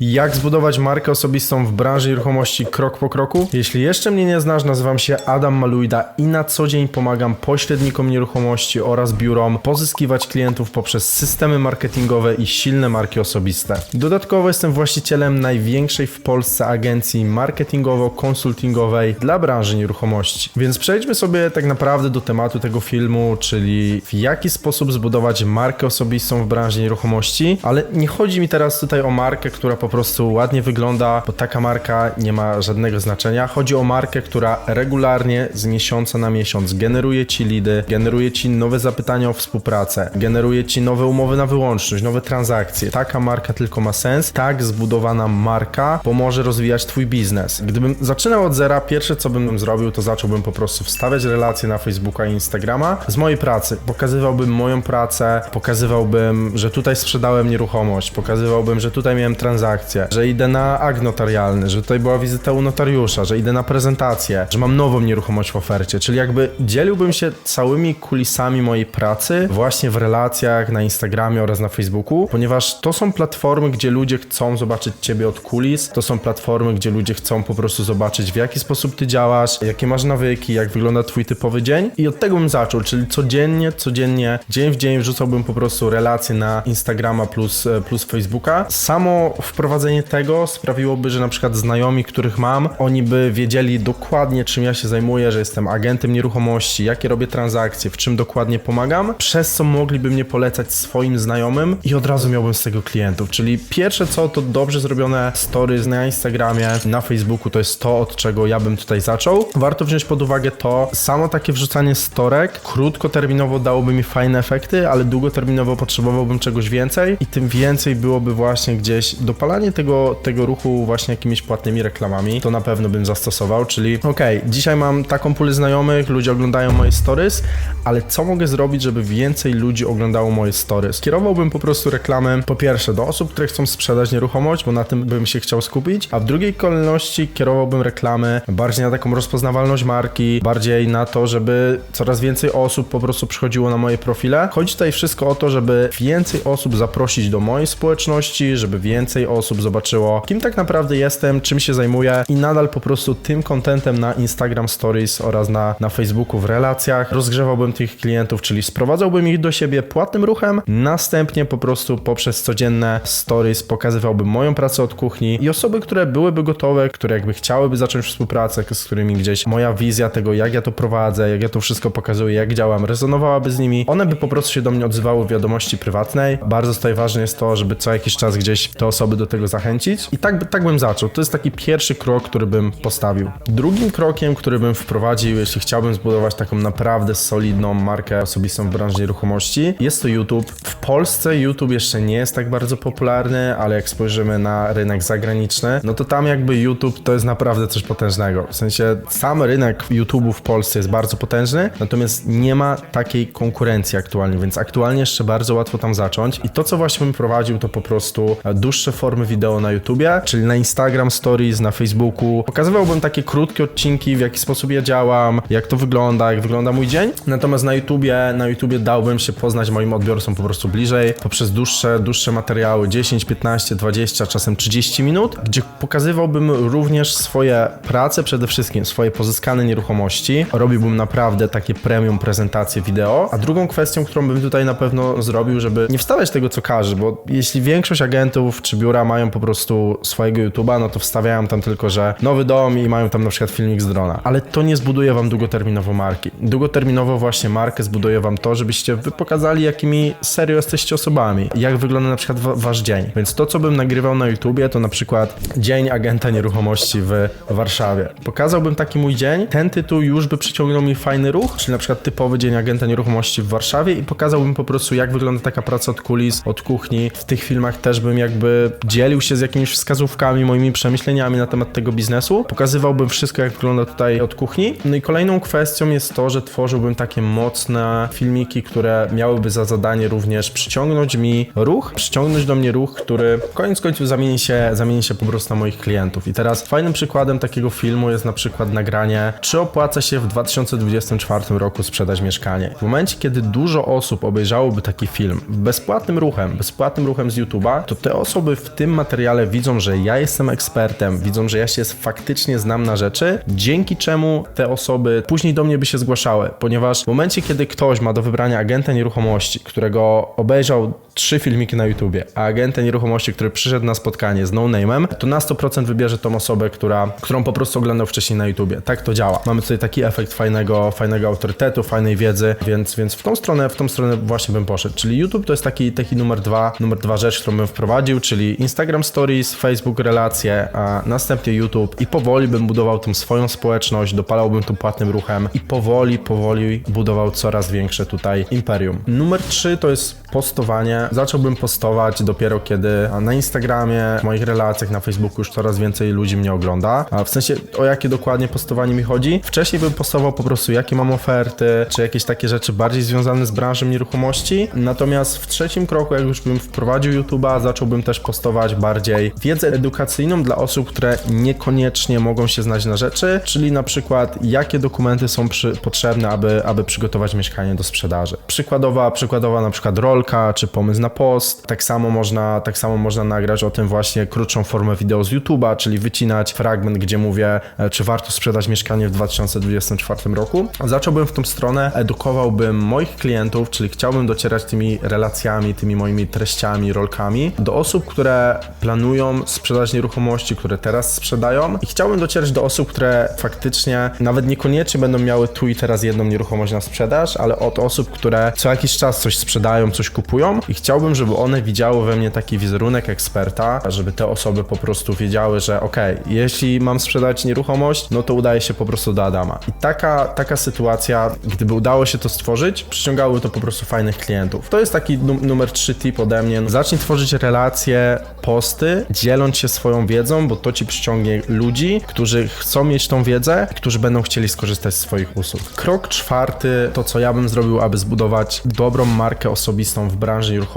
Jak zbudować markę osobistą w branży nieruchomości krok po kroku? Jeśli jeszcze mnie nie znasz, nazywam się Adam Maluida i na co dzień pomagam pośrednikom nieruchomości oraz biurom pozyskiwać klientów poprzez systemy marketingowe i silne marki osobiste. Dodatkowo jestem właścicielem największej w Polsce agencji marketingowo-konsultingowej dla branży nieruchomości. Więc przejdźmy sobie tak naprawdę do tematu tego filmu, czyli w jaki sposób zbudować markę osobistą w branży nieruchomości, ale nie chodzi mi teraz tutaj o markę, która po prostu ładnie wygląda, bo taka marka nie ma żadnego znaczenia. Chodzi o markę, która regularnie z miesiąca na miesiąc generuje ci lidy, generuje ci nowe zapytania o współpracę, generuje ci nowe umowy na wyłączność, nowe transakcje. Taka marka tylko ma sens. Tak zbudowana marka pomoże rozwijać twój biznes. Gdybym zaczynał od zera, pierwsze co bym zrobił, to zacząłbym po prostu wstawiać relacje na Facebooka i Instagrama z mojej pracy. Pokazywałbym moją pracę, pokazywałbym, że tutaj sprzedałem nieruchomość, pokazywałbym, że tutaj miałem transakcję, że idę na akt notarialny, że tutaj była wizyta u notariusza, że idę na prezentację, że mam nową nieruchomość w ofercie, czyli jakby dzieliłbym się całymi kulisami mojej pracy właśnie w relacjach na Instagramie oraz na Facebooku, ponieważ to są platformy, gdzie ludzie chcą zobaczyć ciebie od kulis, to są platformy, gdzie ludzie chcą po prostu zobaczyć w jaki sposób ty działasz, jakie masz nawyki, jak wygląda twój typowy dzień i od tego bym zaczął, czyli codziennie, codziennie, dzień w dzień wrzucałbym po prostu relacje na Instagrama plus, e, plus Facebooka. Samo wprowadzenie tego sprawiłoby, że na przykład znajomi, których mam, oni by wiedzieli dokładnie czym ja się zajmuję, że jestem agentem nieruchomości, jakie robię transakcje, w czym dokładnie pomagam, przez co mogliby mnie polecać swoim znajomym i od razu miałbym z tego klientów. Czyli pierwsze co to dobrze zrobione stories na Instagramie, na Facebooku to jest to, od czego ja bym tutaj zaczął. Warto wziąć pod uwagę to, samo takie wrzucanie storek krótkoterminowo dałoby mi fajne efekty, ale długoterminowo potrzebowałbym czegoś więcej i tym więcej byłoby właśnie gdzieś dopalanie tego, tego ruchu właśnie jakimiś płatnymi reklamami. To na pewno bym zastosował, czyli okej, dzisiaj mam taką pulę znajomych, ludzie oglądają moje stories, ale co mogę zrobić, żeby więcej ludzi oglądało moje stories? Kierowałbym po prostu reklamy po pierwsze do osób, które chcą sprzedać nieruchomość, bo na tym bym się chciał skupić, a w drugiej kolejności kierowałbym reklamy bardziej na taką rozpoznawalność marki, bardziej na to, żeby coraz więcej osób po prostu przychodziło na moje profile. Chodzi tutaj wszystko o to, żeby więcej osób zaprosić do mojej społeczności, żeby więcej osób zobaczyło, kim tak naprawdę jestem, czym się zajmuję i nadal po prostu tym contentem na Instagram Stories oraz na, na Facebooku w relacjach rozgrzewałbym tych klientów, czyli sprowadzałbym ich do siebie płatnym ruchem, następnie po prostu poprzez codzienne stories pokazywałbym moją pracę od kuchni i osoby, które byłyby gotowe, które jakby chciałyby zacząć współpracę, z którymi gdzieś moja wizja tego, jak ja to prowadzę, jak ja to wszystko pokazuję, jak działam, rezonowałaby z nimi, one by po prostu się do mnie odzywały w wiadomości prywatnej. Bardzo tutaj ważne jest to, żeby co jakiś czas gdzieś te osoby do tego zachęcić i tak, tak bym zaczął. To jest taki pierwszy krok, który bym postawił. Drugim krokiem, który bym wprowadził, jeśli chciałbym zbudować taką naprawdę solidną markę osobistą w branży nieruchomości, jest to YouTube. W Polsce YouTube jeszcze nie jest tak bardzo popularny, ale jak spojrzymy na rynek zagraniczny, no to tam jakby YouTube to jest naprawdę coś potężnego. W sensie sam rynek YouTube'u w Polsce jest bardzo potężny, natomiast nie ma takiej konkurencji aktualnie, więc aktualnie jeszcze bardzo łatwo tam zacząć. I to, co właśnie bym prowadził, to po prostu e, dłuższe formy wideo na YouTubie, czyli na Instagram Stories, na Facebooku. Pokazywałbym takie krótkie odcinki, w jaki sposób ja działam, jak to wygląda, jak wygląda mój dzień. Natomiast na YouTubie, na YouTubie dałbym się poznać moim odbiorcom po prostu bliżej, poprzez dłuższe, dłuższe materiały, 10, 15, 20, czasem 30 minut, gdzie pokazywałbym również swoje prace, przede wszystkim swoje pozyskane nieruchomości. Robiłbym naprawdę takie premium prezentacje wideo. A drugą kwestią, którą bym tutaj na pewno zrobił, żeby nie wstawiać tego, co każe, bo jeśli większość agentów czy biura mają po prostu swojego YouTube'a, no to wstawiają tam tylko, że nowy dom i mają tam na przykład filmik z drona. Ale to nie zbuduje wam długoterminowo marki. Długoterminowo właśnie markę zbuduje wam to, żebyście wy pokazali, jakimi serio jesteście osobami. Jak wygląda na przykład wa- wasz dzień. Więc to, co bym nagrywał na YouTubie, to na przykład dzień agenta nieruchomości w Warszawie. Pokazałbym taki mój dzień. Ten tytuł już by przyciągnął mi fajny ruch, czyli na przykład typowy dzień agenta nieruchomości w Warszawie i pokazałbym po prostu, jak wygląda taka praca od kulis, od kuchni. W tych filmach też bym jakby dzielił się z jakimiś wskazówkami, moimi przemyśleniami na temat tego biznesu. Pokazywałbym wszystko, jak wygląda tutaj od kuchni. No i kolejną kwestią jest to, że tworzyłbym takie mocne filmiki, które miałyby za zadanie również przyciągnąć mi ruch, przyciągnąć do mnie ruch, który koniec końców zamieni się, zamieni się po prostu na moich klientów. I teraz fajnym przykładem takiego filmu jest na przykład nagranie, czy opłaca się w 2024 roku sprzedać mieszkanie. W momencie, kiedy dużo osób obejrzałoby taki film bezpłatnym ruchem, bezpłatnym ruchem z YouTube'a, to te osoby w tym tym materiale widzą, że ja jestem ekspertem, widzą, że ja się faktycznie znam na rzeczy, dzięki czemu te osoby później do mnie by się zgłaszały, ponieważ w momencie, kiedy ktoś ma do wybrania agenta nieruchomości, którego obejrzał trzy filmiki na YouTubie, a agenta nieruchomości, który przyszedł na spotkanie z no-name'em, to na 100% wybierze tą osobę, która, którą po prostu oglądał wcześniej na YouTubie. Tak to działa. Mamy tutaj taki efekt fajnego, fajnego autorytetu, fajnej wiedzy, więc, więc w tą stronę, w tą stronę właśnie bym poszedł. Czyli YouTube to jest taki, taki numer dwa, numer dwa rzecz, którą bym wprowadził, czyli Instagram Stories, Facebook relacje, a następnie YouTube i powoli bym budował tą swoją społeczność, dopalałbym tu płatnym ruchem i powoli, powoli budował coraz większe tutaj imperium. Numer trzy to jest postowanie. Zacząłbym postować dopiero kiedy na Instagramie, w moich relacjach na Facebooku już coraz więcej ludzi mnie ogląda. A w sensie o jakie dokładnie postowanie mi chodzi? Wcześniej bym postował po prostu jakie mam oferty, czy jakieś takie rzeczy bardziej związane z branżą nieruchomości. Natomiast w trzecim kroku, jak już bym wprowadził YouTube'a, zacząłbym też postować bardziej wiedzę edukacyjną dla osób, które niekoniecznie mogą się znać na rzeczy, czyli na przykład jakie dokumenty są przy, potrzebne, aby, aby przygotować mieszkanie do sprzedaży. Przykładowa, przykładowa na przykład rolka, czy pomysł na post. Tak samo można, tak samo można nagrać o tym właśnie krótszą formę wideo z YouTube'a, czyli wycinać fragment, gdzie mówię, e, czy warto sprzedać mieszkanie w 2024 roku. Zacząłbym w tą stronę, edukowałbym moich klientów, czyli chciałbym docierać tymi relacjami, tymi moimi treściami, rolkami do osób, które planują sprzedać nieruchomości, które teraz sprzedają i chciałbym docierać do osób, które faktycznie nawet niekoniecznie będą miały tu i teraz jedną nieruchomość na sprzedaż, ale od osób, które co jakiś czas coś sprzedają, coś kupują i chciałbym, żeby one widziały we mnie taki wizerunek eksperta, żeby te osoby po prostu wiedziały, że okej, jeśli mam sprzedać nieruchomość, no to udaje się po prostu do Adama. I taka, taka sytuacja, gdyby udało się to stworzyć, przyciągały to po prostu fajnych klientów. To jest taki num- numer 3 tip ode mnie. Zacznij tworzyć relacje, posty, dzieląc się swoją wiedzą, bo to ci przyciągnie ludzi, którzy chcą mieć tą wiedzę, którzy będą chcieli skorzystać z swoich usług. Krok czwarty, to co ja bym zrobił, aby zbudować dobrą markę osobistą w branży nieruchomości,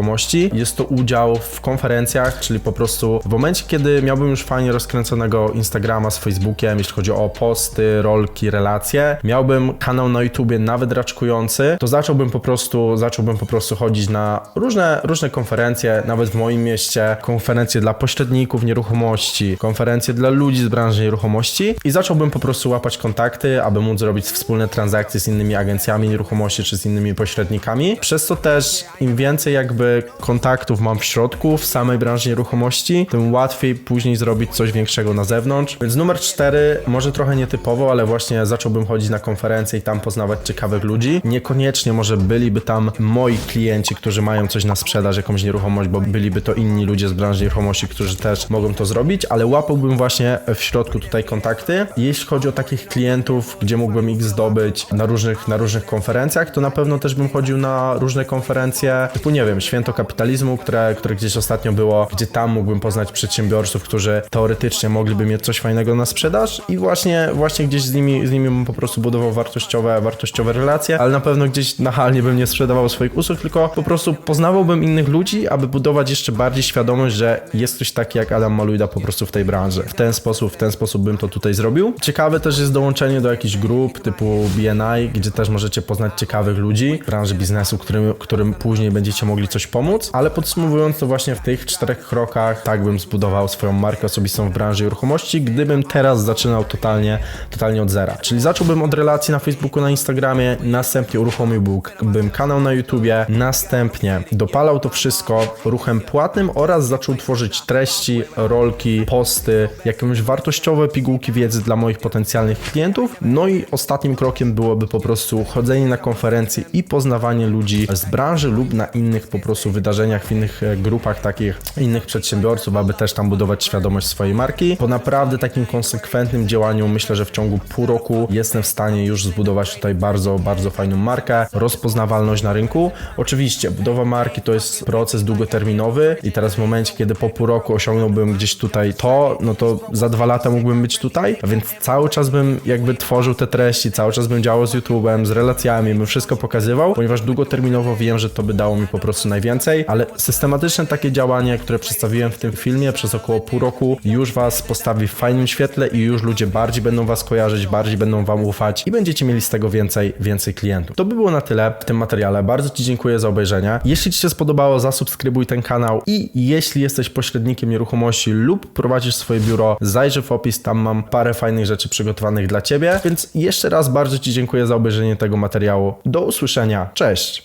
jest to udział w konferencjach, czyli po prostu w momencie, kiedy miałbym już fajnie rozkręconego Instagrama z Facebookiem, jeśli chodzi o posty, rolki, relacje, miałbym kanał na YouTubie nawet raczkujący, to zacząłbym po prostu, zacząłbym po prostu chodzić na różne, różne konferencje, nawet w moim mieście, konferencje dla pośredników nieruchomości, konferencje dla ludzi z branży nieruchomości i zacząłbym po prostu łapać kontakty, aby móc zrobić wspólne transakcje z innymi agencjami nieruchomości czy z innymi pośrednikami. Przez to też im więcej jakby kontaktów mam w środku, w samej branży nieruchomości, tym łatwiej później zrobić coś większego na zewnątrz. Więc numer cztery, może trochę nietypowo, ale właśnie zacząłbym chodzić na konferencje i tam poznawać ciekawych ludzi. Niekoniecznie może byliby tam moi klienci, którzy mają coś na sprzedaż, jakąś nieruchomość, bo byliby to inni ludzie z branży nieruchomości, którzy też mogą to zrobić, ale łapałbym właśnie w środku tutaj kontakty. Jeśli chodzi o takich klientów, gdzie mógłbym ich zdobyć na różnych, na różnych konferencjach, to na pewno też bym chodził na różne konferencje, typu nie wiem, święto kapitalizmu, które, które gdzieś ostatnio było, gdzie tam mógłbym poznać przedsiębiorców, którzy teoretycznie mogliby mieć coś fajnego na sprzedaż i właśnie, właśnie gdzieś z nimi, z nimi bym po prostu budował wartościowe, wartościowe relacje, ale na pewno gdzieś nachalnie bym nie sprzedawał swoich usług, tylko po prostu poznawałbym innych ludzi, aby budować jeszcze bardziej świadomość, że jest ktoś taki jak Adam Maluida po prostu w tej branży. W ten sposób, w ten sposób bym to tutaj zrobił. Ciekawe też jest dołączenie do jakichś grup typu BNI, gdzie też możecie poznać ciekawych ludzi w branży biznesu, którym, którym później będziecie mogli coś pomóc, ale podsumowując to właśnie w tych czterech krokach, tak bym zbudował swoją markę osobistą w branży nieruchomości, gdybym teraz zaczynał totalnie, totalnie od zera. Czyli zacząłbym od relacji na Facebooku, na Instagramie, następnie uruchomiłbym kanał na YouTubie, następnie dopalał to wszystko ruchem płatnym oraz zaczął tworzyć treści, rolki, posty, jakieś wartościowe pigułki wiedzy dla moich potencjalnych klientów. No i ostatnim krokiem byłoby po prostu chodzenie na konferencje i poznawanie ludzi z branży lub na innych po prostu wydarzeniach, w innych e, grupach takich innych przedsiębiorców, aby też tam budować świadomość swojej marki. Po naprawdę takim konsekwentnym działaniu myślę, że w ciągu pół roku jestem w stanie już zbudować tutaj bardzo, bardzo fajną markę, rozpoznawalność na rynku. Oczywiście budowa marki to jest proces długoterminowy i teraz w momencie, kiedy po pół roku osiągnąłbym gdzieś tutaj to, no to za dwa lata mógłbym być tutaj, więc cały czas bym jakby tworzył te treści, cały czas bym działał z YouTube'em, z relacjami, bym wszystko pokazywał, ponieważ długoterminowo wiem, że to by dało mi po prostu najwięcej, ale systematyczne takie działanie, które przedstawiłem w tym filmie przez około pół roku, już was postawi w fajnym świetle i już ludzie bardziej będą was kojarzyć, bardziej będą wam ufać i będziecie mieli z tego więcej, więcej klientów. To by było na tyle w tym materiale. Bardzo Ci dziękuję za obejrzenie. Jeśli Ci się spodobało, zasubskrybuj ten kanał i jeśli jesteś pośrednikiem nieruchomości lub prowadzisz swoje biuro, zajrzyj w opis, tam mam parę fajnych rzeczy przygotowanych dla Ciebie. Więc jeszcze raz bardzo Ci dziękuję za obejrzenie tego materiału. Do usłyszenia, cześć!